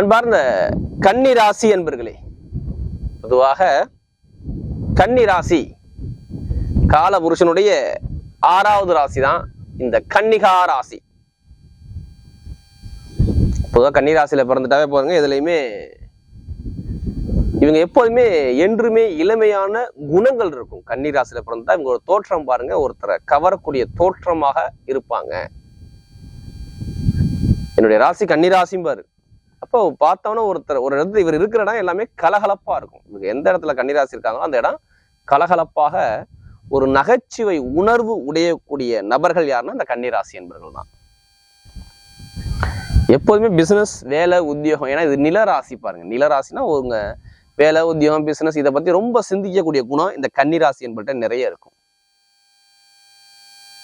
அன்பார்ந்த கன்னி ராசி என்பர்களே பொதுவாக கன்னி ராசி கால புருஷனுடைய ஆறாவது ராசி தான் இந்த கன்னிகா ராசி. பொதுவாக கன்னி ராசியில பிறந்துட்டாவே போதுங்க எதுலையுமே இவங்க எப்போதுமே என்றுமே இளமையான குணங்கள் இருக்கும். கன்னி பிறந்துட்டா இவங்க ஒரு தோற்றம் பாருங்க ஒருத்தரை கவரக்கூடிய தோற்றமாக இருப்பாங்க. என்னுடைய ராசி கன்னி ராசியும் பாரு அப்போ பார்த்தோன்னா ஒருத்தர் ஒரு இடத்துல இவர் இருக்கிற இடம் எல்லாமே கலகலப்பா இருக்கும். இவங்க எந்த இடத்துல கன்னிராசி இருக்காங்களோ அந்த இடம் கலகலப்பாக ஒரு நகைச்சுவை உணர்வு உடையக்கூடிய நபர்கள் யாருன்னா அந்த கன்னிராசி என்பவர்கள் தான். எப்போதுமே பிசினஸ் வேலை உத்தியோகம் ஏன்னா இது நிலராசி பாருங்க. நிலராசினா உங்க வேலை உத்தியோகம் பிசினஸ் இதை பத்தி ரொம்ப சிந்திக்கக்கூடிய குணம் இந்த கன்னிராசி என்பட்ட நிறைய இருக்கும்.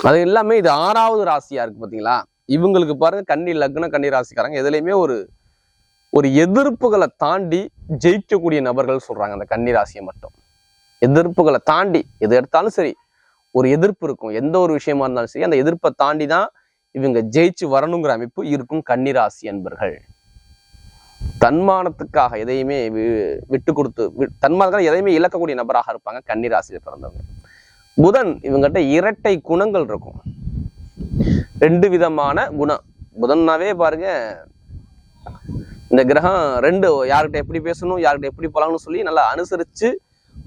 அது எல்லாமே இது ஆறாவது ராசியா இருக்கு பாத்தீங்களா? இவங்களுக்கு பாருங்க கன்னி லக்ன கன்னி ராசிக்காரங்க எதுலையுமே ஒரு ஒரு எதிர்ப்புகளை தாண்டி ஜெயிக்கக்கூடிய நபர்கள் சொல்றாங்க அந்த கன்னிராசியை மட்டும். எதிர்ப்புகளை தாண்டி எது எடுத்தாலும் சரி ஒரு எதிர்ப்பு இருக்கும். எந்த ஒரு விஷயமா இருந்தாலும் சரி அந்த எதிர்ப்பை தாண்டி தான் இவங்க ஜெயிச்சு வரணுங்கிற அமைப்பு இருக்கும் கன்னிராசி என்பர்கள் தன்மானத்துக்காக எதையுமே வி- விட்டு கொடுத்து வி- தன்மானத்துக்காக எதையுமே இழக்கக்கூடிய நபராக இருப்பாங்க கன்னிராசியில் பிறந்தவங்க. புதன் இவங்ககிட்ட இரட்டை குணங்கள் இருக்கும். ரெண்டு விதமான குணம். புதன்னாவே பாருங்க இந்த கிரகம் ரெண்டு யார்கிட்ட எப்படி பேசணும் யார்கிட்ட எப்படி போகலாம்னு சொல்லி நல்லா அனுசரித்து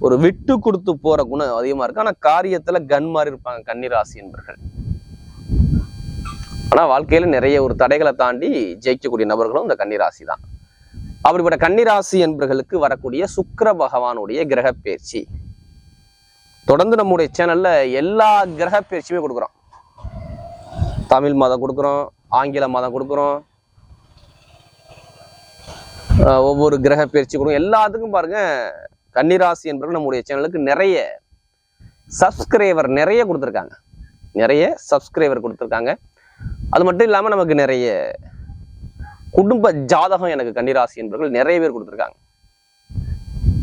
ஒரு விட்டு கொடுத்து போகிற குணம் அதிகமாக இருக்கு. ஆனால் காரியத்தில் கன் மாதிரி இருப்பாங்க கன்னிராசி என்பர்கள். ஆனால் வாழ்க்கையில நிறைய ஒரு தடைகளை தாண்டி ஜெயிக்கக்கூடிய நபர்களும் இந்த கன்னிராசி தான். அப்படிப்பட்ட கன்னிராசி என்பர்களுக்கு வரக்கூடிய சுக்கர பகவானுடைய கிரக பயிற்சி தொடர்ந்து நம்முடைய சேனல்ல எல்லா கிரக பயிற்சியுமே கொடுக்குறோம். தமிழ் மதம் கொடுக்குறோம் ஆங்கில மதம் கொடுக்குறோம் ஒவ்வொரு கிரக பயிற்சி கொடுக்கும் எல்லாத்துக்கும் பாருங்க. கன்னிராசி என்பவர்கள் நம்முடைய சேனலுக்கு நிறைய சப்ஸ்கிரைபர் நிறைய கொடுத்துருக்காங்க. நிறைய சப்ஸ்கிரைபர் கொடுத்துருக்காங்க. அது மட்டும் இல்லாமல் நமக்கு நிறைய குடும்ப ஜாதகம் எனக்கு கன்னிராசி என்பவர்கள் நிறைய பேர் கொடுத்துருக்காங்க.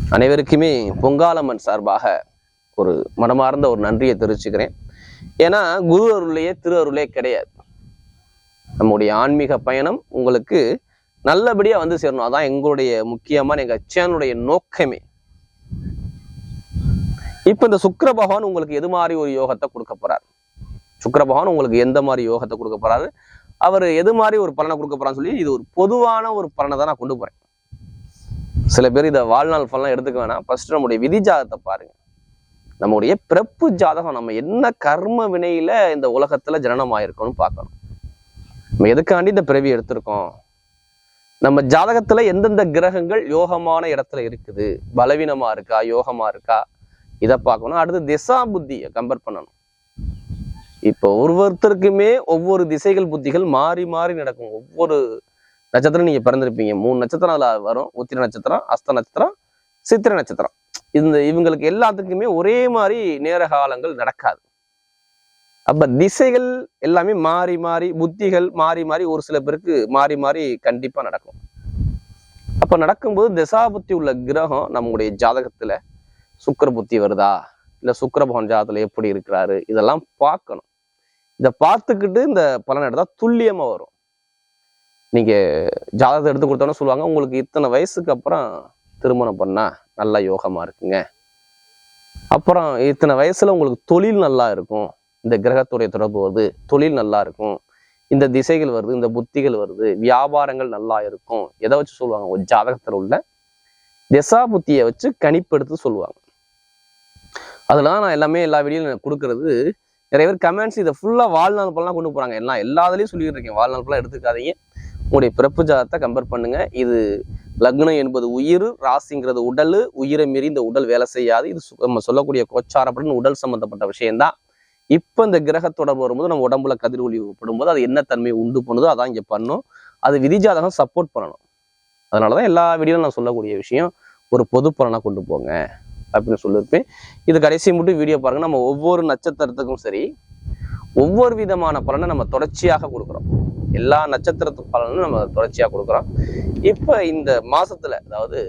அனைவருக்குமே பொங்காலம்மன் சார்பாக ஒரு மனமார்ந்த ஒரு நன்றியை தெரிவிச்சுக்கிறேன். ஏன்னா குரு அருளையே திரு அருளே கிடையாது. நம்முடைய ஆன்மீக பயணம் உங்களுக்கு நல்லபடியா வந்து சேரணும். அதான் எங்களுடைய முக்கியமான எங்க சேனலுடைய நோக்கமே. இப்ப இந்த சுக்கர பகவான் உங்களுக்கு எது மாதிரி ஒரு யோகத்தை கொடுக்க போறாரு? சுக்கர பகவான் உங்களுக்கு எந்த மாதிரி யோகத்தை கொடுக்க போறாரு? அவர் எது மாதிரி ஒரு பலனை கொடுக்க போறான்னு சொல்லி இது ஒரு பொதுவான ஒரு பலனை தான் நான் கொண்டு போறேன். சில பேர் இதை வாழ்நாள் பலன் எடுத்துக்க வேணாம். ஃபர்ஸ்ட் நம்முடைய விதி ஜாதகத்தை பாருங்க. நம்முடைய பிறப்பு ஜாதகம் நம்ம என்ன கர்ம வினையில இந்த உலகத்துல ஜனனம் ஆயிருக்கோம்னு பார்க்கணும். நம்ம எதுக்காண்டி இந்த பிறவி எடுத்திருக்கோம்? நம்ம ஜாதகத்துல எந்தெந்த கிரகங்கள் யோகமான இடத்துல இருக்குது? பலவீனமா இருக்கா? யோகமா இருக்கா? இதை பார்க்கணும். அடுத்து திசா புத்தியை கம்பேர் பண்ணணும். இப்போ ஒவ்வொருத்தருக்குமே ஒவ்வொரு திசைகள் புத்திகள் மாறி மாறி நடக்கும். ஒவ்வொரு நட்சத்திரம் நீங்க பிறந்திருப்பீங்க. மூணு நட்சத்திரம் அதுல வரும். உத்திர நட்சத்திரம் அஸ்த நட்சத்திரம் சித்திர நட்சத்திரம். இந்த இவங்களுக்கு எல்லாத்துக்குமே ஒரே மாதிரி நேர காலங்கள் நடக்காது. அப்ப திசைகள் எல்லாமே மாறி மாறி புத்திகள் மாறி மாறி ஒரு சில பேருக்கு மாறி மாறி கண்டிப்பா நடக்கும். அப்ப நடக்கும்போது திசாபுத்தி உள்ள கிரகம் நம்முடைய ஜாதகத்துல சுக்கர புத்தி வருதா? இல்ல சுக்கிர ஜாதகத்துல எப்படி இருக்கிறாரு? இதெல்லாம் பார்க்கணும். இதை பார்த்துக்கிட்டு இந்த பலன் எடுத்தா துல்லியமா வரும். நீங்க ஜாதகத்தை எடுத்து கொடுத்தோன்னு சொல்லுவாங்க உங்களுக்கு இத்தனை வயசுக்கு அப்புறம் திருமணம் பண்ணா நல்லா யோகமா இருக்குங்க. அப்புறம் இத்தனை வயசுல உங்களுக்கு தொழில் நல்லா இருக்கும். இந்த கிரகத்துடைய தொடர்பு வருது தொழில் நல்லா இருக்கும் இந்த திசைகள் வருது இந்த புத்திகள் வருது வியாபாரங்கள் நல்லா இருக்கும். எதை வச்சு சொல்லுவாங்க? ஒரு ஜாதகத்தில் உள்ள திசா புத்தியை வச்சு கணிப்பெடுத்து சொல்லுவாங்க. அதெல்லாம் நான் எல்லாமே எல்லா வீடியோலையும் கொடுக்கறது நிறைய பேர் கமெண்ட்ஸ் இதை ஃபுல்லாக வாழ்நாள் பலாம் கொண்டு போகிறாங்க எல்லாம் எல்லா இதுலேயும் சொல்லிட்டு இருக்கேன். வாழ்நாள் பலாம் எடுத்துக்காதீங்க. உங்களுடைய பிறப்பு ஜாதகத்தை கம்பேர் பண்ணுங்க. இது லக்னம் என்பது உயிர் ராசிங்கிறது உடல் உயிரை மீறி இந்த உடல் வேலை செய்யாது. இது நம்ம சொல்லக்கூடிய கோச்சாரப்படின்னு உடல் சம்பந்தப்பட்ட விஷயம்தான். இப்போ இந்த கிரக தொடர்பு வரும்போது நம்ம உடம்புல கதிரொலி படும்போது அது என்ன தன்மையை உண்டு பண்ணுதோ அதான் இங்கே பண்ணும். அது விதிஜாதகம் சப்போர்ட் பண்ணணும். அதனாலதான் எல்லா வீடியோவும் நான் சொல்லக்கூடிய விஷயம் ஒரு பொது பலனாக கொண்டு போங்க அப்படின்னு சொல்லியிருப்பேன் இது கடைசி மட்டும் வீடியோ பாருங்க. நம்ம ஒவ்வொரு நட்சத்திரத்துக்கும் சரி ஒவ்வொரு விதமான பலனை நம்ம தொடர்ச்சியாக கொடுக்குறோம். எல்லா நட்சத்திரத்து பலனும் நம்ம தொடர்ச்சியாக கொடுக்குறோம். இப்போ இந்த மாசத்துல அதாவது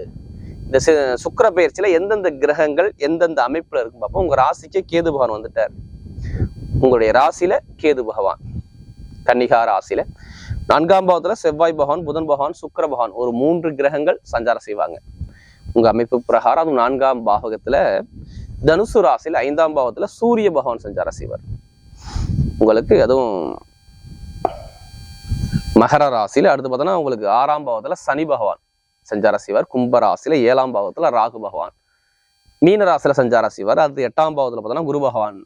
இந்த சு சுக்கிர பயிற்சியில எந்தெந்த கிரகங்கள் எந்தெந்த அமைப்புல இருக்கும் பார்ப்போம். உங்க ராசிக்கே கேது பகவான் வந்துட்டார். உங்களுடைய ராசியில கேது பகவான். கன்னிகா ராசியில. நான்காம் பாவத்துல செவ்வாய் பகவான் புதன் பகவான் சுக்கர பகவான் ஒரு மூன்று கிரகங்கள் சஞ்சாரம் செய்வாங்க. உங்க அமைப்பு பிரகாரம் அதுவும் நான்காம் பாவகத்துல தனுசு ராசியில் ஐந்தாம் பாவத்துல சூரிய பகவான் சஞ்சாரம் செய்வார். உங்களுக்கு அதுவும் மகர ராசியில அடுத்து பார்த்தோன்னா உங்களுக்கு ஆறாம் பாவத்துல சனி பகவான் சஞ்சாரம் செய்வார். கும்ப ராசியில ஏழாம் பாவத்துல ராகு பகவான். மீன ராசியில சஞ்சாரம் செய்வார். அடுத்து எட்டாம் பாவத்துல பார்த்தோன்னா குரு பகவான்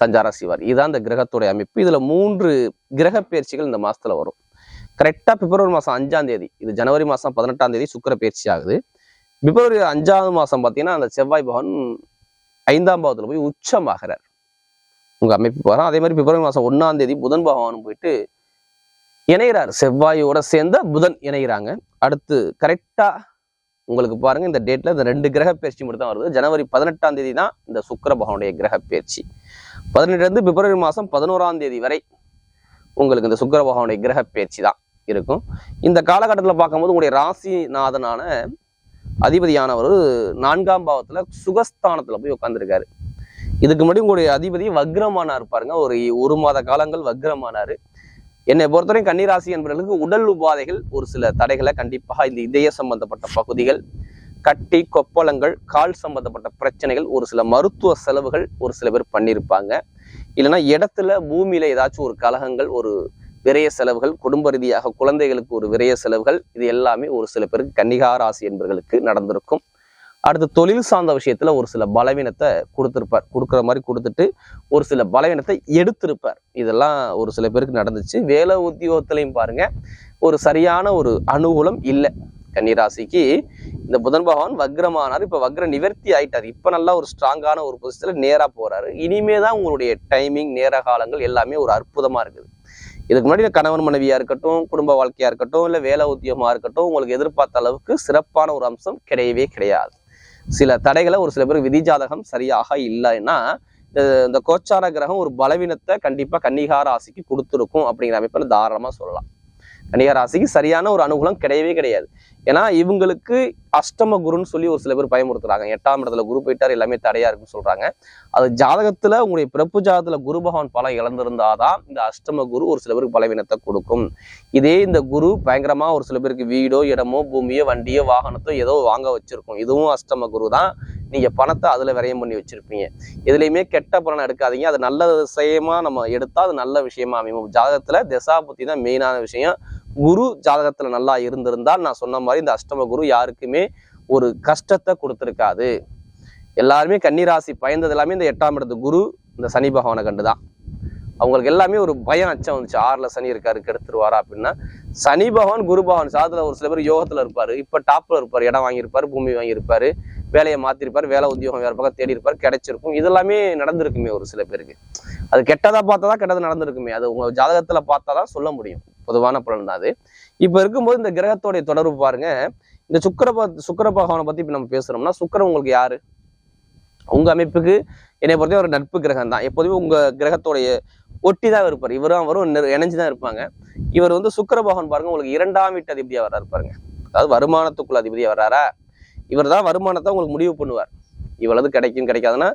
சஞ்சாரம் செய்வார் இதுதான் இந்த கிரகத்துடைய அமைப்பு. இதில் மூன்று கிரக பயிற்சிகள் இந்த மாதத்தில் வரும். கரெக்டாக பிப்ரவரி மாதம் அஞ்சாம் தேதி இது ஜனவரி மாதம் பதினெட்டாம் தேதி சுக்கர பயிற்சி ஆகுது. பிப்ரவரி அஞ்சாவது மாதம் பார்த்தீங்கன்னா அந்த செவ்வாய் பகவான் ஐந்தாம் பாவத்தில் போய் உச்சமாகிறார். உங்கள் அமைப்பு போகிறான் அதே மாதிரி பிப்ரவரி மாதம் ஒன்றாம் தேதி புதன் பகவானும் போயிட்டு இணைகிறார் செவ்வாயோட சேர்ந்த புதன் இணைகிறாங்க அடுத்து கரெக்டாக உங்களுக்கு பாருங்க இந்த டேட்ல இந்த ரெண்டு கிரக பயிற்சி மட்டும் தான் வருது. ஜனவரி பதினெட்டாம் தேதி தான் இந்த சுக்கர பகவானுடைய கிரக பயிற்சி. பதினெட்டுல இருந்து பிப்ரவரி மாதம் பதினோராம் தேதி வரை உங்களுக்கு இந்த சுக்கர பகவானுடைய கிரக பயிற்சி தான் இருக்கும். இந்த காலகட்டத்தில் பார்க்கும்போது உங்களுடைய ராசிநாதனான அதிபதியானவர் நான்காம் பாவத்துல சுகஸ்தானத்துல போய் உட்காந்துருக்காரு இதுக்கு முன்னாடி உங்களுடைய அதிபதி வக்ரமானார் பாருங்க. ஒரு ஒரு மாத காலங்கள் வக்ரமானாரு. என்னை பொறுத்தவரைக்கும் கன்னிராசி என்பவர்களுக்கு உடல் உபாதைகள் ஒரு சில தடைகளை கண்டிப்பாக இந்த இதய சம்பந்தப்பட்ட பகுதிகள் கட்டி கொப்பளங்கள் கால் சம்பந்தப்பட்ட பிரச்சனைகள் ஒரு சில மருத்துவ செலவுகள் ஒரு சில பேர் பண்ணியிருப்பாங்க இல்லைன்னா இடத்துல பூமியில ஏதாச்சும் ஒரு கலகங்கள் ஒரு விரய செலவுகள் குடும்ப ரீதியாக குழந்தைகளுக்கு ஒரு விரய செலவுகள் இது எல்லாமே ஒரு சில பேருக்கு கன்னிகாராசி என்பவர்களுக்கு நடந்திருக்கும். அடுத்து தொழில் சார்ந்த விஷயத்துல ஒரு சில பலவீனத்தை கொடுத்துருப்பார். கொடுக்குற மாதிரி கொடுத்துட்டு ஒரு சில பலவீனத்தை எடுத்திருப்பார். இதெல்லாம் ஒரு சில பேருக்கு நடந்துச்சு. வேலை உத்தியோகத்திலையும் பாருங்க ஒரு சரியான ஒரு அனுகூலம் இல்லை. கன்னிராசிக்கு இந்த புதன் பகவான் வக்ரமானார். இப்ப வக்ர நிவர்த்தி ஆயிட்டார். இப்ப நல்லா ஒரு ஸ்ட்ராங்கான ஒரு பொசிஷனில் நேரா போறாரு. இனிமே தான் உங்களுடைய டைமிங் நேர காலங்கள் எல்லாமே ஒரு அற்புதமா இருக்குது. இதுக்கு முன்னாடி கணவன் மனைவியா இருக்கட்டும் குடும்ப வாழ்க்கையா இருக்கட்டும் இல்லை வேலை உத்தியோகமாக இருக்கட்டும் உங்களுக்கு எதிர்பார்த்த அளவுக்கு சிறப்பான ஒரு அம்சம் கிடையவே கிடையாது. சில தடைகளை ஒரு சில பேருக்கு விதி ஜாதகம் சரியாக இல்லைன்னா இந்த கோச்சார கிரகம் ஒரு பலவீனத்தை கண்டிப்பா கன்னிகார ஆசைக்கு கொடுத்துருக்கும் அப்படிங்கிற அமைப்பில் தாராளமா சொல்லலாம். கன்னிகராசிக்கு சரியான ஒரு அனுகூலம் கிடையவே கிடையாது. ஏன்னா இவங்களுக்கு அஷ்டம குருன்னு சொல்லி ஒரு சில பேர் பயமுறுத்துறாங்க. எட்டாம் இடத்துல குரு போயிட்டார் எல்லாமே தடையா இருக்குன்னு சொல்றாங்க. அது ஜாதகத்துல உங்களுடைய பிறப்பு ஜாதகத்துல குரு பகவான் பலம் இழந்திருந்தாதான் இந்த அஷ்டம குரு ஒரு சில பேருக்கு பலவீனத்தை கொடுக்கும். இதே இந்த குரு பயங்கரமா ஒரு சில பேருக்கு வீடோ இடமோ பூமியோ வண்டியோ வாகனத்தோ ஏதோ வாங்க வச்சிருக்கும். இதுவும் அஷ்டம குரு தான் நீங்க பணத்தை அதுல விரயம் பண்ணி வச்சிருப்பீங்க. எதுலையுமே கெட்ட பலன் எடுக்காதீங்க. அது நல்ல விஷயமா நம்ம எடுத்தா அது நல்ல விஷயமா அமையும். ஜாதகத்துல திசா புத்தி தான் மெயினான விஷயம். குரு ஜாதகத்துல நல்லா இருந்திருந்தால் நான் சொன்ன மாதிரி இந்த அஷ்டம குரு யாருக்குமே ஒரு கஷ்டத்தை கொடுத்துருக்காது. எல்லாருமே கன்னிராசி பயந்தது எல்லாமே இந்த எட்டாம் இடத்து குரு இந்த சனி பகவானை கண்டுதான். அவங்களுக்கு எல்லாமே ஒரு பயம் அச்சம் வந்துச்சு. ஆறுல சனி இருக்காரு கெடுத்துருவாரா அப்படின்னா. சனி பகவான் குரு பகவான் சாதத்துல ஒரு சில பேர் யோகத்துல இருப்பாரு. இப்ப டாப்ல இருப்பாரு. இடம் வாங்கியிருப்பாரு பூமி வாங்கியிருப்பாரு வேலையை மாத்திருப்பாரு வேலை உத்தியோகம் வேறு பக்கம் தேடி இருப்பாரு கிடைச்சிருக்கும். இதெல்லாமே நடந்திருக்குமே ஒரு சில பேருக்கு. அது கெட்டதா பார்த்தா தான் கெட்டது நடந்திருக்குமே. அது உங்க ஜாதகத்துல பார்த்தா தான் சொல்ல முடியும். பொதுவான பலன் தான் அது. இப்போ இருக்கும்போது இந்த கிரகத்தோடைய தொடர்பு பாருங்க. இந்த சுக்கர சுக்கர பகவானை பத்தி இப்ப நம்ம பேசுறோம்னா சுக்கரம் உங்களுக்கு யாரு? உங்க அமைப்புக்கு என்னை பொறுத்தவரை ஒரு நட்பு கிரகம் தான். எப்போதுமே உங்க கிரகத்தோடைய ஒட்டி தான் இருப்பார். இவரும் அவரும் இணைஞ்சு தான் இருப்பாங்க. இவர் வந்து சுக்கர பகவான் பாருங்க உங்களுக்கு இரண்டாம் வீட்டு அதிபதியா வர்றாரு பாருங்க. அதாவது வருமானத்துக்குள்ள அதிபதியா வர்றாரா? இவர் தான் வருமானத்தை உங்களுக்கு முடிவு பண்ணுவார். இவ்வளவு கிடைக்கும் கிடைக்காதுன்னா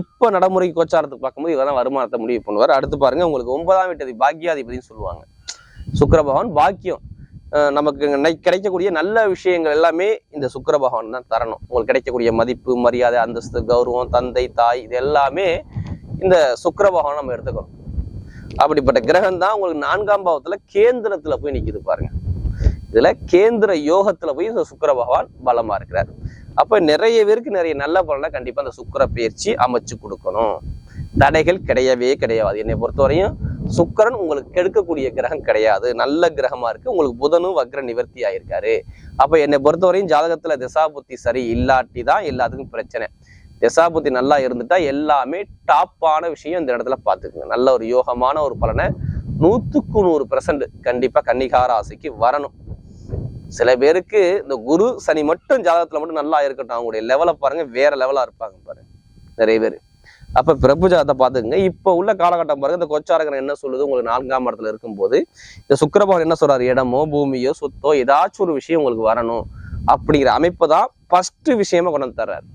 இப்ப நடைமுறை கோச்சாரத்துக்கு பார்க்கும்போது இவர் தான் வருமானத்தை முடிவு பண்ணுவார். அடுத்து பாருங்க உங்களுக்கு ஒன்பதாம் வீட்டு அதிபதி பாக்கியாதிபதினு சொல்லுவாங்க. சுக்கர பகவான் பாக்கியம் நமக்கு கிடைக்கக்கூடிய நல்ல விஷயங்கள் எல்லாமே இந்த சுக்கர பகவான் தான் தரணும். உங்களுக்கு கிடைக்கக்கூடிய மதிப்பு மரியாதை அந்தஸ்து கௌரவம் தந்தை தாய் இது எல்லாமே இந்த சுக்கர பகவான் நம்ம எடுத்துக்கணும். அப்படிப்பட்ட கிரகம் தான் உங்களுக்கு நான்காம் பாவத்துல கேந்திரத்துல போய் நிக்குது பாருங்க. இதுல கேந்திர யோகத்துல போய் இந்த சுக்கர பகவான் பலமா இருக்கிறார். அப்ப நிறைய பேருக்கு நிறைய நல்ல பலனை கண்டிப்பா அந்த சுக்கிர பயிற்சி அமைச்சு கொடுக்கணும். தடைகள் கிடையவே கிடையாது. என்னை பொறுத்தவரையும் சுக்கரன் உங்களுக்கு கெடுக்கக்கூடிய கிரகம் கிடையாது. நல்ல கிரகமா இருக்கு. உங்களுக்கு புதனும் வக்ர நிவர்த்தி ஆயிருக்காரு. அப்ப என்னை பொறுத்தவரையும் ஜாதகத்துல திசாபுத்தி சரி இல்லாட்டி தான் எல்லாத்துக்கும் பிரச்சனை. திசாபுத்தி நல்லா இருந்துட்டா எல்லாமே டாப்பான விஷயம் இந்த இடத்துல பார்த்துக்குங்க. நல்ல ஒரு யோகமான ஒரு பலனை நூத்துக்கு நூறு பெர்சன்ட் கண்டிப்பா கன்னிகாராசிக்கு வரணும். சில பேருக்கு இந்த குரு சனி மட்டும் ஜாதகத்துல மட்டும் நல்லா இருக்கட்டும். அவங்களுடைய லெவலை பாருங்க வேற லெவலா இருப்பாங்க பாருங்க. நிறைய பேர். அப்ப பிறப்பு ஜாதகத்தை இப்போ இப்ப உள்ள காலகட்டம் பாருங்க. இந்த கொச்சாரகன் என்ன சொல்லுது? உங்களுக்கு நான்காம் இடத்துல இருக்கும்போது இந்த சுக்கரபவன் என்ன சொல்றாரு? இடமோ பூமியோ சொத்தோ ஏதாச்சும் ஒரு விஷயம் உங்களுக்கு வரணும். அப்படிங்கிற அமைப்பை தான் ஃபர்ஸ்ட் விஷயமா கொண்டு வந்து தர்றாரு.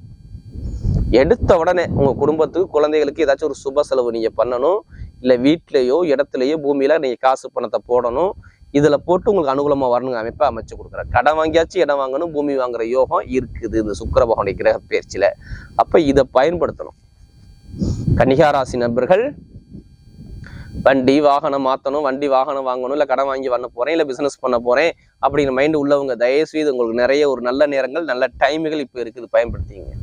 எடுத்த உடனே உங்க குடும்பத்துக்கு குழந்தைகளுக்கு ஏதாச்சும் ஒரு சுப செலவு நீங்க பண்ணணும். இல்ல வீட்லயோ இடத்துலயோ பூமியில நீங்க காசு பணத்தை போடணும். இதுல போட்டு உங்களுக்கு அனுகூலமா வரணுங்க அமைப்பை அமைச்சு கொடுக்குறாரு. கடன் வாங்கியாச்சு இடம் வாங்கணும் பூமி வாங்குற யோகம் இருக்குது இந்த சுக்கிர பகவானுடைய கிரக பயிற்சியில. அப்ப இதை பயன்படுத்தணும். கன்னிகாராசி நண்பர்கள் வண்டி வாகனம் மாற்றணும் வண்டி வாகனம் வாங்கணும் இல்லை கடன் வாங்கி பண்ண போகிறேன் இல்லை பிஸ்னஸ் பண்ண போகிறேன் அப்படிங்கிற மைண்ட் உள்ளவங்க தயவு செய்து உங்களுக்கு நிறைய ஒரு நல்ல நேரங்கள் நல்ல டைமுகள் இப்போ இருக்குது. பயன்படுத்திங்க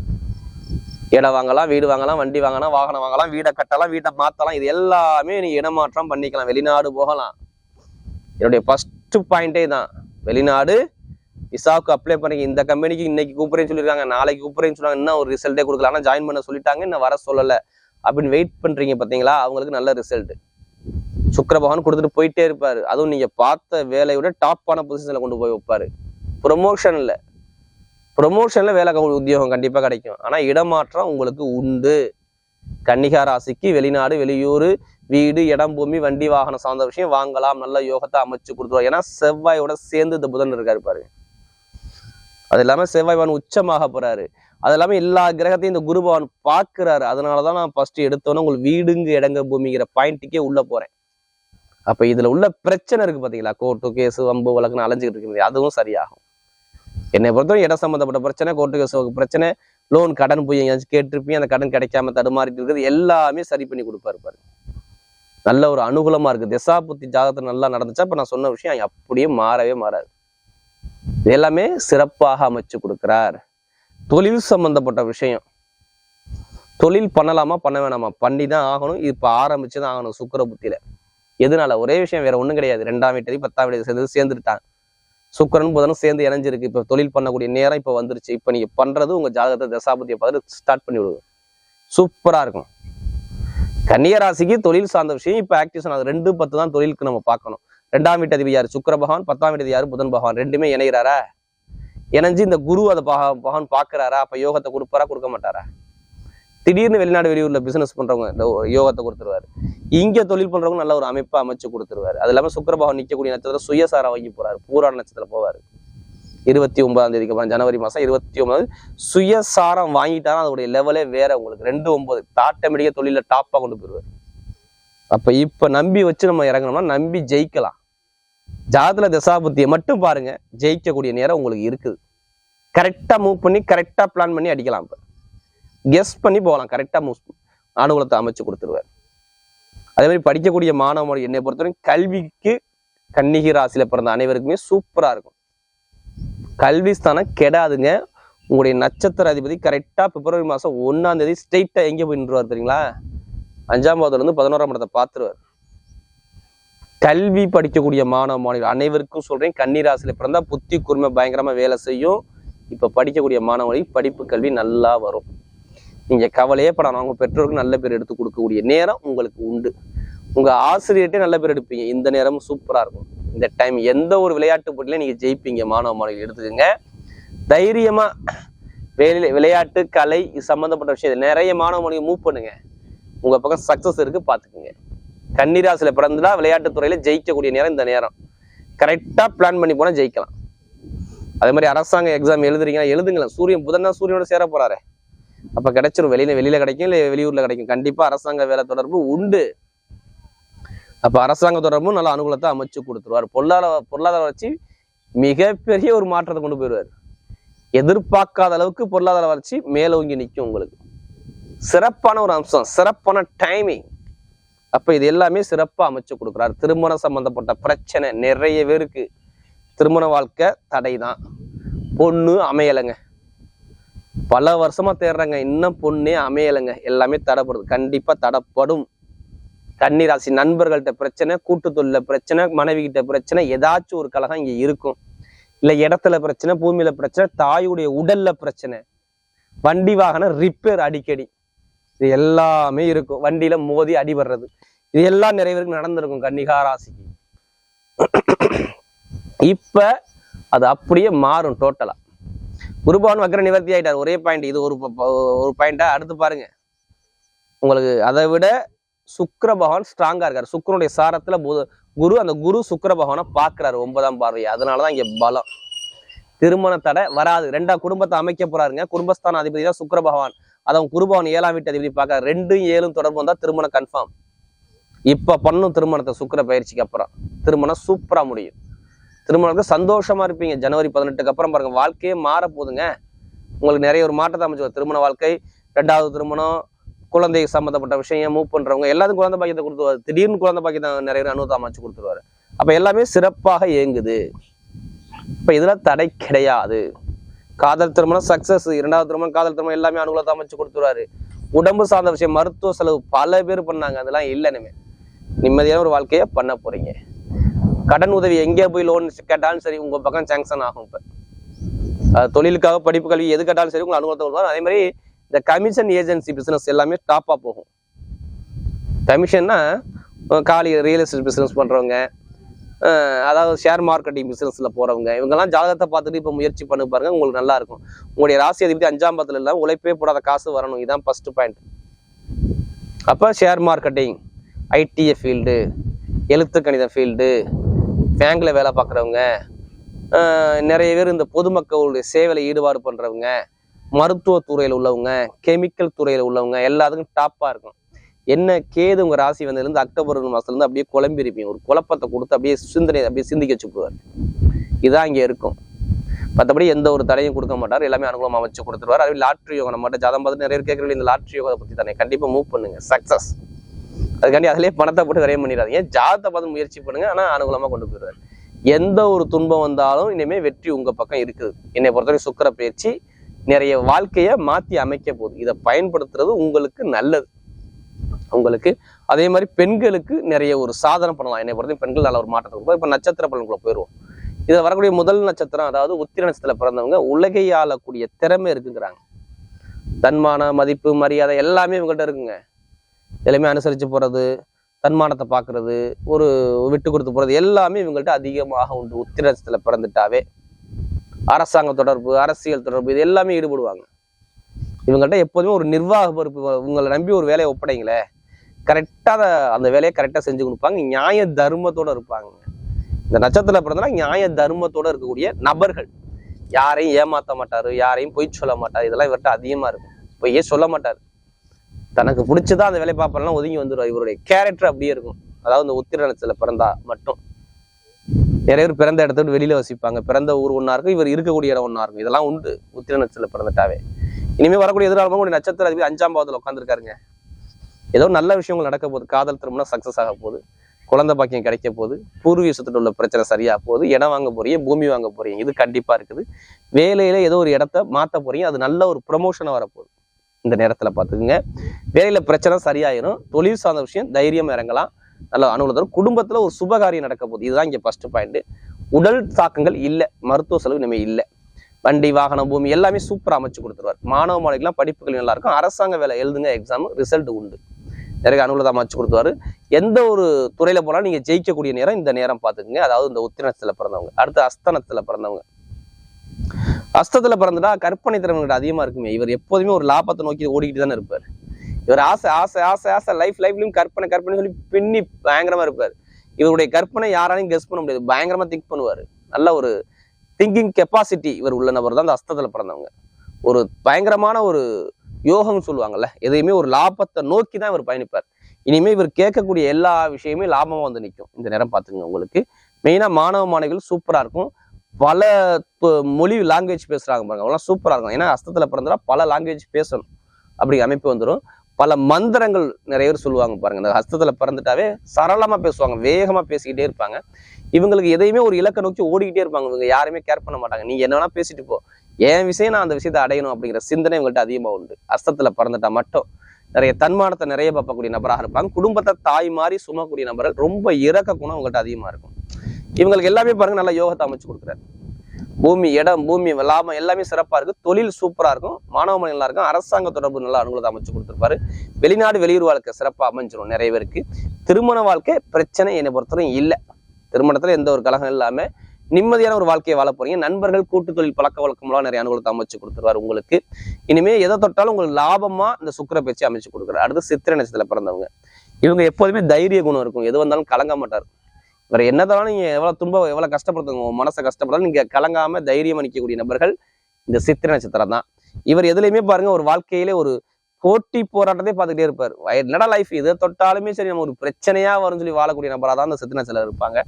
இடம் வாங்கலாம் வீடு வாங்கலாம் வண்டி வாங்கலாம் வாகனம் வாங்கலாம் வீடை கட்டலாம் வீட்டை மாற்றலாம் இது எல்லாமே நீ இடமாற்றம் பண்ணிக்கலாம். வெளிநாடு போகலாம். என்னுடைய ஃபஸ்ட்டு பாயிண்டே தான் வெளிநாடு இசாவுக்கு அப்ளை பண்ணி இந்த கம்பெனிக்கு இன்னைக்கு கூப்பிட்றேன்னு சொல்லியிருக்காங்க நாளைக்கு கூப்பிட்றேன்னு சொன்னாங்க இன்னும் ஒரு ரிசல்ட்டே கொடுக்கல. ஆனால் ஜாயின் பண்ண சொல்லிட்டாங்க இன்னும் வர சொல்லலை. அப்படின்னு வெயிட் பண்றீங்க பார்த்தீங்களா அவங்களுக்கு நல்ல ரிசல்ட் சுக்கர பகவான் கொடுத்துட்டு போயிட்டே இருப்பாரு. அதுவும் நீங்க பார்த்த வேலையோட டாப்பான பொசிஷன்ல கொண்டு போய் வைப்பாரு. ப்ரொமோஷனில் இல்ல வேலை உத்தியோகம் கண்டிப்பா கிடைக்கும். ஆனா இடமாற்றம் உங்களுக்கு உண்டு. கன்னிகா ராசிக்கு வெளிநாடு வெளியூர் வீடு இடம் பூமி வண்டி வாகனம் சார்ந்த விஷயம் வாங்கலாம். நல்ல யோகத்தை அமைச்சு கொடுத்துருவோம் ஏன்னா செவ்வாயோட சேர்ந்து இந்த புதன் இருக்காரு பாருங்க. அது இல்லாமல் செவ்வாய்வான் உச்சமாக போகிறாரு அது இல்லாமல் எல்லா கிரகத்தையும் இந்த குரு பகவான் அதனால தான் நான் ஃபஸ்ட்டு எடுத்தோன்னே உங்களுக்கு வீடுங்க இடங்க பூமிங்கிற பாயிண்ட்டுக்கே உள்ளே போகிறேன் அப்போ இதில் உள்ள பிரச்சனை இருக்குது பார்த்தீங்களா கோர்ட்டு கேஸ் வம்பு வழக்குன்னு அலைஞ்சிக்கிட்டு இருக்கு அதுவும் சரியாகும். என்னை பொறுத்தவரை இடம் சம்மந்தப்பட்ட பிரச்சனை கோர்ட்டு கேஸ் பிரச்சனை லோன் கடன் போய் எங்கேயாச்சும் கேட்டிருப்பீங்க அந்த கடன் கிடைக்காம தடுமாறிட்டு இருக்குது எல்லாமே சரி பண்ணி கொடுப்பாரு பாரு. நல்ல ஒரு அனுகூலமாக இருக்குது திசா புத்தி ஜாதகத்தில் நல்லா நடந்துச்சா? இப்போ நான் சொன்ன விஷயம் அப்படியே மாறவே மாறாது. எல்லாமே சிறப்பாக அமைச்சு கொடுக்கிறார். தொழில் சம்பந்தப்பட்ட விஷயம். தொழில் பண்ணலாமா பண்ண வேணாமா? பண்ணி தான் ஆகணும். இப்போ ஆரம்பிச்சு தான் ஆகணும் சுக்கிர புத்தியில. எதனால? ஒரே விஷயம் வேற ஒன்றும் கிடையாது. ரெண்டாம் வீட்டை பத்தாம் வீட்டை சேர்ந்து சேர்ந்துட்டாங்க சுக்கரன் புதனும் சேர்ந்து இணைஞ்சிருக்கு. இப்ப தொழில் பண்ணக்கூடிய நேரம் இப்ப வந்துருச்சு. இப்ப நீங்க பண்றது உங்க ஜாதகத்தை தசாபதியை பார்த்துட்டு ஸ்டார்ட் பண்ணி விடுவோம் சூப்பரா இருக்கும். கன்னியராசிக்கு தொழில் சார்ந்த விஷயம். இப்ப ஆக்டிவேஷன் ஆகுது. ரெண்டு பத்து தான் தொழிலுக்கு நம்ம பார்க்கணும். ரெண்டாம் வீட்டு அதிபதி யார்? சுக்கர பகவான் பத்தாம் வீட்டு யார்? புதன் பகவான். ரெண்டுமே இணைகிறாரா இணைஞ்சு இந்த குரு அதை பக- பகவான் பார்க்குறாரா? அப்போ யோகத்தை கொடுப்பாரா? கொடுக்க மாட்டாரா? திடீர்னு வெளிநாடு வெளியூரில் பிஸ்னஸ் பண்ணுறவங்க இந்த யோகத்தை கொடுத்துருவாரு. இங்கே தொழில் பண்ணுறவங்க நல்ல ஒரு அமைப்பை அமைச்சு கொடுத்துருவாரு. அது இல்லாமல் சுக்கர பகவான் நிற்கக்கூடிய நட்சத்திரம் சுயசாரம் வாங்கி போறாரு. பூராட நட்சத்திரம் போவார். இருபத்தி ஒன்பதாம் தேதிக்கு அப்புறம் ஜனவரி மாதம் இருபத்தி ஒன்பது சுயசாரம் வாங்கிட்டாலும் அதோடைய லெவலே வேற உங்களுக்கு. ரெண்டு ஒன்பது. ஆட்டோமேட்டிக்கா தொழிலில் டாப்பாக கொண்டு போயிடுவார் அப்போ இப்போ நம்பி வச்சு நம்ம இறங்கணும்னா நம்பி ஜெயிக்கலாம். ஜாதத்துல தசாபுத்தியை மட்டும் பாருங்க ஜெயிக்கக்கூடிய நேரம் உங்களுக்கு இருக்குது. கரெக்டா மூவ் பண்ணி கரெக்டா பிளான் பண்ணி அடிக்கலாம் இப்போ. கெஸ் பண்ணி போகலாம் கரெக்டா மூவ் அனுகூலத்தை அமைச்சு கொடுத்துருவார். அதே மாதிரி படிக்கக்கூடிய மாணவர்கள் என்னை பொறுத்தவரைக்கும் கல்விக்கு கன்னிகி ராசியில பிறந்த அனைவருக்குமே சூப்பரா இருக்கும். கல்வி ஸ்தானம் கெடாதுங்க. உங்களுடைய நட்சத்திர அதிபதி கரெக்டா பிப்ரவரி மாதம் ஒன்றாம் தேதி ஸ்ட்ரெயிட்டா எங்கே போய் நின்றுவார் தெரியுங்களா? அஞ்சாம் பாவத்துல இருந்து பதினோராம் இடத்தை பார்த்துருவார். கல்வி படிக்கக்கூடிய மாணவ மாணவிகள் அனைவருக்கும் சொல்றேன் கன்னிராசியில பிறந்தா புத்தி கூர்மை பயங்கரமா வேலை செய்யும். இப்ப படிக்கக்கூடிய மாணவர்களுக்கு படிப்பு கல்வி நல்லா வரும். நீங்க கவலையே படணும் அவங்க பெற்றோருக்கு நல்ல பேர் எடுத்து கொடுக்கக்கூடிய நேரம் உங்களுக்கு உண்டு. உங்க ஆசிரியர்கிட்டே நல்ல பேர் எடுப்பீங்க. இந்த நேரமும் சூப்பரா இருக்கும். இந்த டைம் எந்த ஒரு விளையாட்டு போட்டிலையும் நீங்க ஜெயிப்பீங்க? மாணவ மாணவிகள் எடுத்துக்கோங்க. தைரியமா வேலை விளையாட்டு கலை இது சம்பந்தப்பட்ட விஷயம் நிறைய மாணவ மாணவிகள் மூவ் பண்ணுங்க. உங்க பக்கம் சக்சஸ் இருக்கு பார்த்துக்குங்க கன்னிராசியில பிறந்தா விளையாட்டுத்துறையில் ஜெயிக்கக்கூடிய நேரம் இந்த நேரம். கரெக்டாக பிளான் பண்ணி போனால் ஜெயிக்கலாம். அதே மாதிரி அரசாங்க எக்ஸாம் எழுதுறீங்கன்னா எழுதுங்களேன். சூரியன் புதன் தான் சூரியனோட சேர போறாரு. அப்போ கிடைச்சிரும். வெளியில வெளியில கிடைக்கும் இல்லை வெளியூர்ல கிடைக்கும். கண்டிப்பாக அரசாங்க வேலை தொடர்பு உண்டு. அப்போ அரசாங்க தொடர்பும் நல்ல அனுகூலத்தை அமைச்சு கொடுத்துருவார். பொருளாதார பொருளாதார வளர்ச்சி மிகப்பெரிய ஒரு மாற்றத்தை கொண்டு போயிடுவார். எதிர்பார்க்காத அளவுக்கு பொருளாதார வளர்ச்சி மேலோங்கி நிற்கும் உங்களுக்கு. சிறப்பான ஒரு அம்சம். சிறப்பான டைமிங் அப்ப இது எல்லாமே சிறப்பா அமைச்சு கொடுக்குறாரு. திருமணம் சம்மந்தப்பட்ட பிரச்சனை நிறைய பேருக்கு திருமண வாழ்க்கை தடை தான் பொண்ணு அமையலைங்க. பல வருஷமா தேடுறாங்க. இன்னும் பொண்ணே அமையலைங்க. எல்லாமே தடைப்படுது கண்டிப்பா தடைப்படும். கன்னிராசி நண்பர்கள்ட்ட பிரச்சனை கூட்டு தொழில பிரச்சனை மனைவி கிட்ட பிரச்சனை ஏதாச்சும் ஒரு கலகம் இங்க இருக்கும். இல்லை இடத்துல பிரச்சனை பூமியில பிரச்சனை தாயுடைய உடல்ல பிரச்சனை. வண்டி வாகனம் ரிப்பேர் அடிக்கடி. இது எல்லாமே இருக்கும். வண்டியில மோதி அடிபடுறது. இது எல்லாம் நிறைய பேருக்கு நடந்திருக்கும் கன்னிகா ராசிக்கு. இப்ப அது அப்படியே மாறும் டோட்டலா குருபவன் வக்கர நிவர்த்தி ஆயிட்டார். ஒரே பாயிண்ட் இது ஒரு ப- ஒரு பாயிண்டா அடுத்து பாருங்க. உங்களுக்கு அதை விட சுக்கர பகவான் ஸ்ட்ராங்கா இருக்காரு. சுக்கிரனுடைய சாரத்துல புத- குரு அந்த குரு சுக்கர பகவானை பாக்குறாரு ஒன்பதாம் பார்வை அதனாலதான் இங்க பலம். திருமண தடை வராது. ரெண்டா குடும்பத்தை அமைக்க போறாருங்க. குடும்பஸ்தான அதிபதி தான் சுக்கர பகவான். அதான் குருபவன் ஏழாம் வீட்டு அதிபதி பார்க்க ரெண்டும் ஏழும் தொடர்பு வந்தா திருமணம் கன்ஃபார்ம் இப்போ பண்ணும் திருமணத்தை சுக்கர பயிற்சிக்கு அப்புறம். திருமணம் சூப்பராக முடியும். திருமணத்துக்கு சந்தோஷமாக இருப்பீங்க. ஜனவரி பதினெட்டுக்கு அப்புறம் பாருங்க வாழ்க்கையே மாற போகுதுங்க. உங்களுக்கு நிறைய ஒரு மாற்றத்தை அமைச்சு வரும். திருமண வாழ்க்கை ரெண்டாவது திருமணம் குழந்தை சம்மந்தப்பட்ட விஷயம் மூவ் பண்ணுறவங்க எல்லாத்துக்கும் குழந்தை பாக்கியத்தை கொடுத்துருவாரு. திடீர்னு குழந்தை பாக்கியத்தை நிறைய பேர் அனுபவத்தை அமைச்சு கொடுத்துருவாரு. அப்போ எல்லாமே சிறப்பாக இயங்குது. இப்போ இதெல்லாம் தடை கிடையாது. காதல் திருமணம் சக்சஸ் இரண்டாவது திருமணம் காதல் திருமணம் எல்லாமே அனுகூலத்தை அமைச்சு கொடுத்துருவாரு. உடம்பு சார்ந்த விஷயம் மருத்துவ செலவு பல பேர் பண்ணாங்க. அதெல்லாம் இல்லைனுமே நிம்மதியான ஒரு வாழ்க்கையை பண்ண போறீங்க. கடன் உதவி எங்கே போய் லோன் கேட்டாலும் சரி உங்கள் பக்கம் சேங்ஷன் ஆகும் இப்போ. தொழிலுக்காக படிப்பு கல்வி எது கேட்டாலும் சரி உங்களுக்கு அனுகூலத்தை கொடுப்பாரு. அதே மாதிரி இந்த கமிஷன் ஏஜென்சி பிஸ்னஸ் எல்லாமே டாப்பாக போகும். கமிஷன்னா காலி ரியல் எஸ்டேட் பிஸ்னஸ் பண்ணுறவங்க அதாவது ஷேர் மார்க்கெட்டிங் பிஸ்னஸில் போகிறவங்க இவங்கெல்லாம் ஜாதகத்தை பார்த்துட்டு இப்போ முயற்சி பண்ணி பாருங்க உங்களுக்கு நல்லா இருக்கும். உங்களுடைய ராசி அதிபதி அஞ்சாம் பத்தில் இல்லை உழைப்பே போடாத காசு வரணும். இதுதான் ஃபஸ்ட்டு பாயிண்ட் அப்போ ஷேர் மார்க்கெட்டிங் ஐடிஏ ஃபீல்டு எழுத்து கணித ஃபீல்டு பேங்கில் வேலை பார்க்குறவங்க நிறைய பேர் இந்த பொதுமக்களுடைய சேவையில் ஈடுபாடு பண்ணுறவங்க மருத்துவ துறையில் உள்ளவங்க கெமிக்கல் துறையில் உள்ளவங்க எல்லாத்துக்கும் டாப்பாக இருக்கும். என்ன கேது உங்கள் ராசி வந்ததுலேருந்து அக்டோபர் மாதத்துலேருந்து அப்படியே குழம்பி இருப்பீங்க ஒரு குழப்பத்தை கொடுத்து அப்படியே சிந்தனை அப்படியே சிந்திக்க வச்சுக்குவார். இதான் இங்கே இருக்கும். மற்றபடி எந்த ஒரு தடையும் கொடுக்க மாட்டார். எல்லாமே அனுகூலமா வச்சு கொடுத்துருவார். அதுவே லாட்ரி யோகம் நம்ம ஜாதம் பார்த்து நிறைய பேர் இந்த லாட்ரி யோகத்தை பற்றி தானே. கண்டிப்பாக மூவ் பண்ணுங்கள் சக்ஸஸ் அதுக்காண்டி அதிலே பணத்தை போட்டு விரையம் பண்ணிடாதீங்க. ஜாதத்தை பார்த்து முயற்சி பண்ணுங்க. ஆனால் அனுகூலமாக கொண்டு போயிடுவார். எந்த ஒரு துன்பம் வந்தாலும் இனிமே வெற்றி உங்க பக்கம் இருக்குது. என்னை பொறுத்தவரைக்கும் சுக்கர பயிற்சி நிறைய வாழ்க்கையை மாத்தி அமைக்க போகுது. இதை பயன்படுத்துறது உங்களுக்கு நல்லது. உங்களுக்கு அதே மாதிரி பெண்களுக்கு நிறைய ஒரு சாதனை பண்ணலாம். என்னை பொறுத்தவரைக்கும் பெண்கள் நல்ல ஒரு மாற்றத்தை கொடுப்போம் இப்போ நட்சத்திர பலன்குள்ள போயிடுவோம் இதில் வரக்கூடிய முதல் நட்சத்திரம் அதாவது உத்திர நட்சத்திரத்தில் பிறந்தவங்க உலகை ஆளக்கூடிய திறமை இருக்குங்கிறாங்க. தன்மான மதிப்பு மரியாதை எல்லாமே இவங்கள்ட்ட இருக்குங்க. எல்லாமே அனுசரித்து போகிறது தன்மானத்தை பார்க்குறது ஒரு விட்டு கொடுத்து போகிறது எல்லாமே இவங்கள்ட்ட அதிகமாக உண்டு. உத்திரத்தில் பிறந்துட்டாவே அரசாங்க தொடர்பு அரசியல் தொடர்பு இது எல்லாமே ஈடுபடுவாங்க. இவங்கள்ட்ட எப்போதுமே ஒரு நிர்வாக பொறுப்பு உங்களை நம்பி ஒரு வேலையை ஒப்படைங்களே. கரெக்டாக அந்த வேலையை கரெக்டாக செஞ்சு கொடுப்பாங்க. நியாய தர்மத்தோடு இருப்பாங்க. இந்த நட்சத்திரத்தில் பிறந்தனா நியாய தர்மத்தோடு இருக்கக்கூடிய நபர்கள். யாரையும் ஏமாற்ற மாட்டார் யாரையும் பொய் சொல்ல மாட்டார். இதெல்லாம் இவர்கிட்ட அதிகமாக இருக்கும். பொய்யே சொல்ல மாட்டார். தனக்கு பிடிச்சதா அந்த வேலை பார்ப்பலாம் ஒதுங்கி வந்துடும் இவருடைய கேரக்டர் அப்படியே இருக்கும். அதாவது இந்த உத்திர நட்சத்திரத்தில் பிறந்தா மட்டும். நிறைய பேர் பிறந்த இடத்த விட்டு வெளியில வசிப்பாங்க. பிறந்த ஊர் ஒன்றா இருக்கும் இவர் இருக்கக்கூடிய இடம் ஒன்றா இருக்கும். இதெல்லாம் உண்டு. உத்திர நட்சத்திரத்தில் பிறந்துட்டாவே. இனிமே வரக்கூடிய எதிர்காலமாக கூட நட்சத்திர அதிபதி அஞ்சாம் பாவத்தில் உட்காந்துருக்காருங்க ஏதோ நல்ல விஷயங்கள் நடக்க போகுது. காதல் திருமணம் சக்சஸ் ஆக போகுது. குழந்தை பாக்கியம் கிடைக்க போகுது. பூர்வீக சொத்துல உள்ள பிரச்சனை சரியா போகுது. இடம் வாங்க போறீங்க பூமி வாங்க போறீங்க. இது கண்டிப்பா இருக்குது. வேலையில ஏதோ ஒரு இடத்த மாத்த போறீங்க. அது நல்ல ஒரு ப்ரொமோஷனா வரப்போகுது. இந்த நேரத்தில் பார்த்துக்குங்க. வேலையில் பிரச்சனை சரியாயிரும். தொழில் சார்ந்த விஷயம் தைரியம் இறங்கலாம். நல்ல அனுகூலம் தரும். ஒரு சுபகாரியம் நடக்க போகுது. இதுதான் இங்கே ஃபர்ஸ்ட் பாயிண்ட்டு உடல் தாக்கங்கள் இல்லை. மருத்துவ செலவு இனிமேல் இல்லை. வண்டி வாகனம் பூமி எல்லாமே சூப்பராக அமைச்சு கொடுத்துருவார். மாணவ மாணவிகள்லாம் படிப்புகள் நல்லா இருக்கும். அரசாங்க வேலை எழுதுங்க எக்ஸாம் ரிசல்ட் உண்டு. நிறைய அனுகூலத்தை அமைச்சு கொடுத்துருவாரு. எந்த ஒரு துறையில் போனாலும் நீங்கள் ஜெயிக்கக்கூடிய நேரம் இந்த நேரம் பார்த்துக்குங்க. அதாவது இந்த உத்திரணத்தில் பிறந்தவங்க. அடுத்து அஸ்தனத்தில் பிறந்தவங்க. அஸ்தத்துல பிறந்துட்டா கற்பனை திறன்கிட்ட அதிகமாக இருக்குமே. இவர் எப்போதுமே ஒரு லாபத்தை நோக்கி ஓடிக்கிட்டு தானே இருப்பார். இவர் ஆசை ஆசை ஆசை ஆசை லைஃப் லைஃப்லையும் கற்பனை கற்பனை சொல்லி பின்னி பயங்கரமாக இருப்பார். இவருடைய கற்பனை யாராலையும் கெஸ் பண்ண முடியாது. பயங்கரமாக திங்க் பண்ணுவார். நல்ல ஒரு திங்கிங் கெப்பாசிட்டி இவர் உள்ள நபர் தான். அந்த அஸ்தத்தில் பிறந்தவங்க. ஒரு பயங்கரமான ஒரு யோகம்னு சொல்லுவாங்கல்ல எதையுமே ஒரு லாபத்தை நோக்கி தான் இவர் பயணிப்பார். இனிமேல் இவர் கேட்கக்கூடிய எல்லா விஷயமே லாபமாக வந்து நிற்கும் இந்த நேரம் பார்த்துங்க உங்களுக்கு. மெயினாக மாணவ மாணவிகள் சூப்பராக இருக்கும். பல மொழி லாங்குவேஜ் பேசுகிறாங்க பாருங்க. அவங்களாம் சூப்பராக இருக்கும். ஏன்னா அஸ்தத்தில் பிறந்தா பல லாங்குவேஜ் பேசணும். அப்படி அமைப்பு வந்துடும் பல மந்திரங்கள் நிறைய பேர் சொல்லுவாங்க பாருங்க. இந்த ஹஸ்தத்தில் பிறந்துட்டாவே சரளமாக பேசுவாங்க. வேகமாக பேசிக்கிட்டே இருப்பாங்க. இவங்களுக்கு எதையுமே ஒரு இலக்கை நோக்கி ஓடிக்கிட்டே இருப்பாங்க. இவங்க யாருமே கேர் பண்ண மாட்டாங்க. நீங்கள் என்ன வேணால் பேசிட்டு போ. என் விஷயம் நான் அந்த விஷயத்தை அடையணும் அப்படிங்கிற சிந்தனை இவங்கள்ட்ட அதிகமாக உண்டு. அஸ்தத்தில் பிறந்துட்டா மட்டும். நிறைய தன்மானத்தை நிறைய பார்க்கக்கூடிய நபராக இருப்பாங்க. குடும்பத்தை தாய் மாதிரி சுமக்கூடிய நபர்கள் ரொம்ப இறக்க குணம் உங்கள்கிட்ட அதிகமாக இருக்கும். இவங்களுக்கு எல்லாமே பாருங்க நல்ல யோகத்தை அமைச்சு கொடுக்குறாரு. பூமி இடம் பூமி லாபம் எல்லாமே சிறப்பாக இருக்கும். தொழில் சூப்பராக இருக்கும். மாணவ மணி நல்லா இருக்கும். அரசாங்க தொடர்பு நல்லா அனுகூலத்தை அமைச்சு கொடுத்துருப்பாரு. வெளிநாடு வெளியூர் வாழ்க்கை சிறப்பாக அமைஞ்சிடும் நிறைய பேருக்கு. திருமண வாழ்க்கை பிரச்சனை என்னை பொறுத்தவரையும் இல்லை. திருமணத்தில் எந்த ஒரு கலகம் இல்லாமல் நிம்மதியான ஒரு வாழ்க்கையை வாழ போறீங்க. நண்பர்கள் கூட்டு தொழில் பழக்க வழக்கம்லாம் நிறைய அனுகூலத்தை அமைச்சு கொடுத்துருவாரு உங்களுக்கு. இனிமே எதை தொட்டாலும் உங்களுக்கு லாபமா இந்த சுக்கிர பேச்சு அமைச்சு கொடுக்குறாரு. அடுத்து சித்திரை நட்சத்திரத்தில் பிறந்தவங்க. இவங்க எப்போதுமே தைரிய குணம் இருக்கும். எது வந்தாலும் கலங்க மாட்டார். வேற என்னதான் நீங்க எவ்வளவு துன்பம் எவ்வளவு கஷ்டப்படுத்துங்க உங்க மனசை கஷ்டப்பட்டாலும் நீங்க கலங்காம தைரியம் அளிக்கக்கூடிய நபர்கள் இந்த சித்திரை நட்சத்திரம் தான். இவர் எதுலையுமே பாருங்க ஒரு வாழ்க்கையிலே ஒரு போட்டி போராட்டத்தை பார்த்துக்கிட்டே இருப்பார். என்னடா லைஃப் எதை தொட்டாலுமே சரி நம்ம ஒரு பிரச்சனையா வரும்னு சொல்லி வாழக்கூடிய நபராக தான் இந்த சித்திரை சிலர் இருப்பாங்க.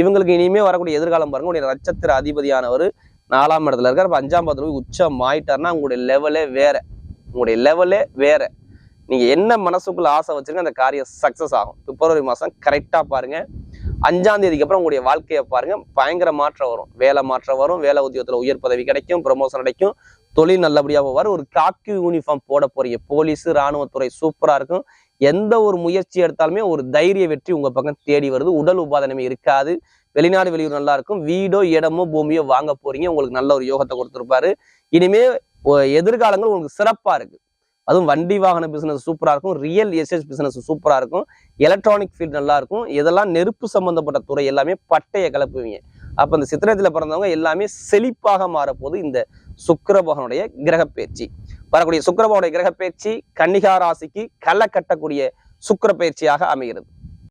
இவங்களுக்கு இனிமே வரக்கூடிய எதிர்காலம் பாருங்க உடைய நட்சத்திர அதிபதியானவர் நாலாம் இடத்துல இருக்கார். அப்ப அஞ்சாம் பாதத்துல போய் உச்சம் ஆயிட்டாருன்னா உங்களுடைய லெவலே வேற. உங்களுடைய லெவலே வேற. நீங்க என்ன மனசுக்குள்ள ஆசை வச்சிருக்க அந்த காரியம் சக்சஸ் ஆகும். பிப்ரவரி மாசம் கரெக்டா பாருங்க. அஞ்சாம் தேதிக்கு அப்புறம் உங்களுடைய வாழ்க்கையை பாருங்க. பயங்கர மாற்றம் வரும். வேலை மாற்றம் வரும். வேலை உத்தியோகத்துல உயர் பதவி கிடைக்கும். ப்ரொமோஷன் கிடைக்கும். தொழில் நல்லபடியாக வரும் ஒரு காக்கி யூனிஃபார்ம் போட போறீங்க. போலீஸ் ராணுவத்துறை சூப்பரா இருக்கும். எந்த ஒரு முயற்சி எடுத்தாலுமே ஒரு தைரிய வெற்றி உங்க பக்கம் தேடி வருது. உடல் உபாதனமே இருக்காது. வெளிநாடு வெளியூர் நல்லா இருக்கும். வீடோ இடமோ பூமியோ வாங்க போறீங்க. உங்களுக்கு நல்ல ஒரு யோகத்தை கொடுத்துருப்பாரு. இனிமே எதிர்காலங்கள் உங்களுக்கு சிறப்பா இருக்கு. அதுவும் வண்டி வாகன பிசினஸ் சூப்பராக இருக்கும். ரியல் எஸ்டேட் பிசினஸ் சூப்பராக இருக்கும். எலக்ட்ரானிக் ஃபீல்ட் நல்லா இருக்கும். இதெல்லாம் நெருப்பு சம்பந்தப்பட்ட துறை எல்லாமே பட்டையை கலப்புவீங்க. அப்போ இந்த சித்திரத்தில் பிறந்தவங்க எல்லாமே செழிப்பாக மாறப்போது இந்த சுக்கரபகனுடைய கிரகப்பயிற்சி வரக்கூடிய சுக்கரபகனுடைய கிரகப்பயிற்சி கன்னிகா ராசிக்கு களை கட்டக்கூடிய சுக்கர பயிற்சியாக அமைகிறது.